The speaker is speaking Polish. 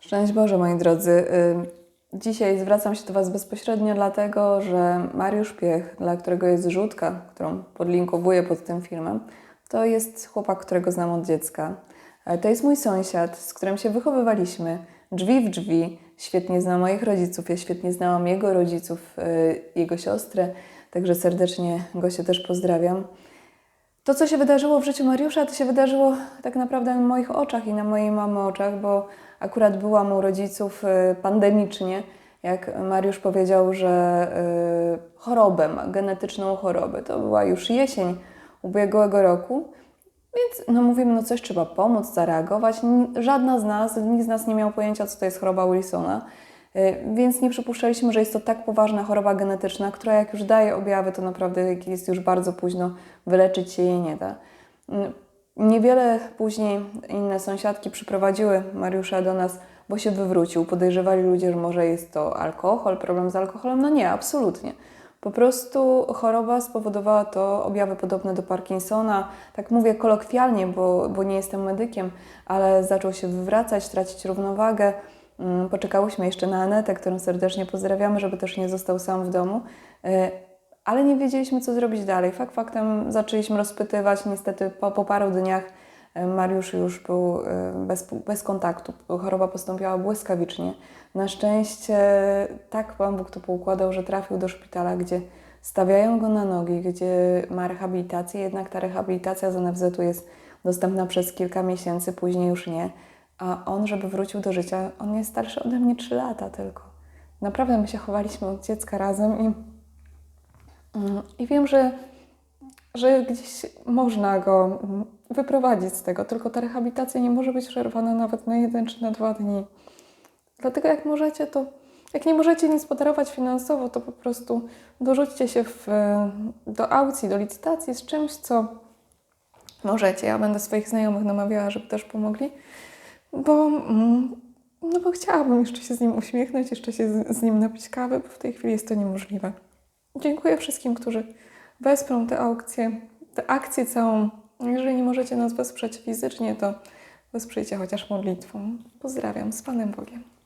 Szczęść Boże, moi drodzy. Y, Dzisiaj zwracam się do Was bezpośrednio, dlatego że Mariusz Piech, dla którego jest rzutka, którą podlinkowuję pod tym filmem, to jest chłopak, którego znam od dziecka. E, To jest mój sąsiad, z którym się wychowywaliśmy, drzwi w drzwi. Świetnie zna moich rodziców, ja świetnie znałam jego rodziców, y, jego siostrę, także serdecznie go się też pozdrawiam. To, co się wydarzyło w życiu Mariusza, to się wydarzyło tak naprawdę na moich oczach i na mojej mamy oczach, bo akurat byłam u rodziców y, pandemicznie, jak Mariusz powiedział, że y, chorobę ma, genetyczną chorobę. To była już jesień ubiegłego roku, więc no mówimy, no coś trzeba pomóc, zareagować. Żadna z nas, nikt z nas nie miał pojęcia, co to jest choroba Wilsona, więc nie przypuszczaliśmy, że jest to tak poważna choroba genetyczna, która jak już daje objawy, to naprawdę jest już bardzo późno, wyleczyć się jej nie da. Mm, Niewiele później inne sąsiadki przyprowadziły Mariusza do nas, bo się wywrócił. Podejrzewali ludzie, że może jest to alkohol, problem z alkoholem. No nie, absolutnie. Po prostu choroba spowodowała to objawy podobne do Parkinsona. Tak mówię kolokwialnie, bo, bo nie jestem medykiem, ale zaczął się wywracać, tracić równowagę. Mm, Poczekałyśmy jeszcze na Anetę, którą serdecznie pozdrawiamy, żeby też nie został sam w domu. E, ale nie wiedzieliśmy, co zrobić dalej. Fakt faktem zaczęliśmy rozpytywać. Niestety po, po paru dniach e, Mariusz już był e, bez, bez kontaktu. Choroba postąpiła błyskawicznie. Na szczęście tak Pan Bóg to poukładał, że trafił do szpitala, gdzie stawiają go na nogi, gdzie ma rehabilitację, jednak ta rehabilitacja z NFZ-u jest dostępna przez kilka miesięcy, później już nie. A on, żeby wrócił do życia, on jest starszy ode mnie 3 lata tylko. Naprawdę my się chowaliśmy od dziecka razem i Mm, I wiem, że, że gdzieś można go mm, wyprowadzić z tego, tylko ta rehabilitacja nie może być przerwana nawet na jeden czy na dwa dni. Dlatego jak możecie, to jak nie możecie nic podarować finansowo, to po prostu dorzućcie się w, do aukcji, do licytacji z czymś, co możecie. Ja będę swoich znajomych namawiała, żeby też pomogli, bo, mm, no bo chciałabym jeszcze się z nim uśmiechnąć, jeszcze się z, z nim napić kawy, bo w tej chwili jest to niemożliwe. Dziękuję wszystkim, którzy wesprą tę aukcję, tę akcję całą. Jeżeli nie możecie nas wesprzeć fizycznie, to wesprzyjcie chociaż modlitwą. Pozdrawiam z Panem Bogiem.